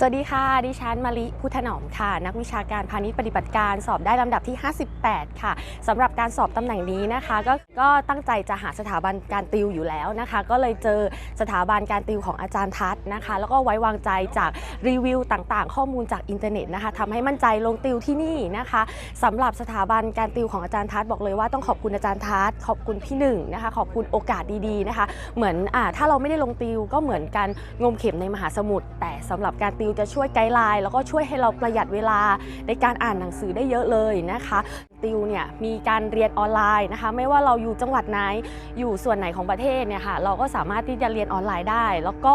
สวัสดีค่ะ ดิฉันมาริพุทธนอมค่ะ นักวิชาการพาณิชย์ปฏิบัติการสอบได้ลำดับที่ 58 ค่ะสำหรับการสอบตำแหน่งนี้นะคะก็ก็ตั้งใจจะหาสถาบันการติวอยู่แล้วนะคะ ก็เลยเจอสถาบันการติวของอาจารย์ทัศนะคะ แล้วก็ไว้วางใจจากรีวิวต่างๆ ข้อมูลจากอินเทอร์เน็ตนะคะทำให้มั่นใจลงติวที่นี่นะคะสำหรับสถาบันการติวของอาจารย์ทัศบอกเลยว่าต้องขอบคุณอาจารย์ทัศขอบคุณพี่หนึ่งนะคะขอบคุณโอกาสดีๆนะคะ เหมือนอถ้าเราไม่ได้ลงติวก็เหมือนการงมเข็มในมหาสมุทรแต่สำหรับการติวจะช่วยไกด์ไลน์แล้วก็ช่วยให้เราประหยัดเวลาในการอ่านหนังสือได้เยอะเลยนะคะติวเนี่ยมีการเรียนออนไลน์นะคะ ไม่ว่าเราอยู่จังหวัดไหนอยู่ส่วนไหนของประเทศเนี่ยค่ะเราก็สามารถที่จะเรียนออนไลน์ได้ แล้วก็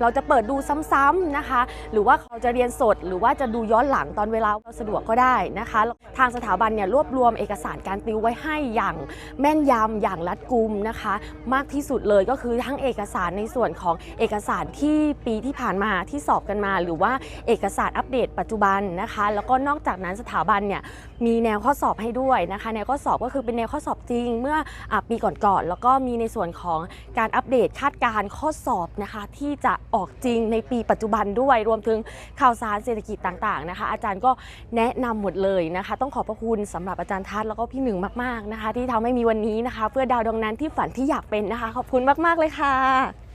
เราจะเปิดดูซ้ำๆนะคะ หรือว่าเราจะเรียนสด หรือว่าจะดูย้อนหลังตอนเวลาเราสะดวกก็ได้นะคะ ทางสถาบันเนี่ยรวบรวมเอกสารการติวไว้ให้อย่างแม่นยำอย่างรัดกุมนะคะ มากที่สุดเลยก็คือทั้งเอกสารในส่วนของเอกสารที่ปีที่ผ่านมาที่สอบกันมา หรือว่าเอกสารอัปเดตปัจจุบันนะคะ แล้วก็นอกจากนั้นสถาบันเนี่ยมีแนวข้อสอบให้ด้วยนะคะแนวข้อสอบก็คือเป็นแนวข้อสอบจริงเมื่ออปีก่อนๆแล้วก็มีในส่วนของการอัปเดตคาดการณ์ข้อสอบนะคะที่จะออกจริงในปีปัจจุบันด้วยรวมถึงข่าวสารเศรษฐกิจต่างๆนะคะ อาจารย์ก็แนะนำหมดเลยนะคะ ต้องขอบพระคุณสำหรับอาจารย์ทัศน์แล้วก็พี่หนึ่งมากๆนะคะ ที่ทำให้มีวันนี้นะคะ เพื่อดาวดวงนั้นที่ฝันที่อยากเป็นนะคะ ขอบคุณมากๆเลยค่ะ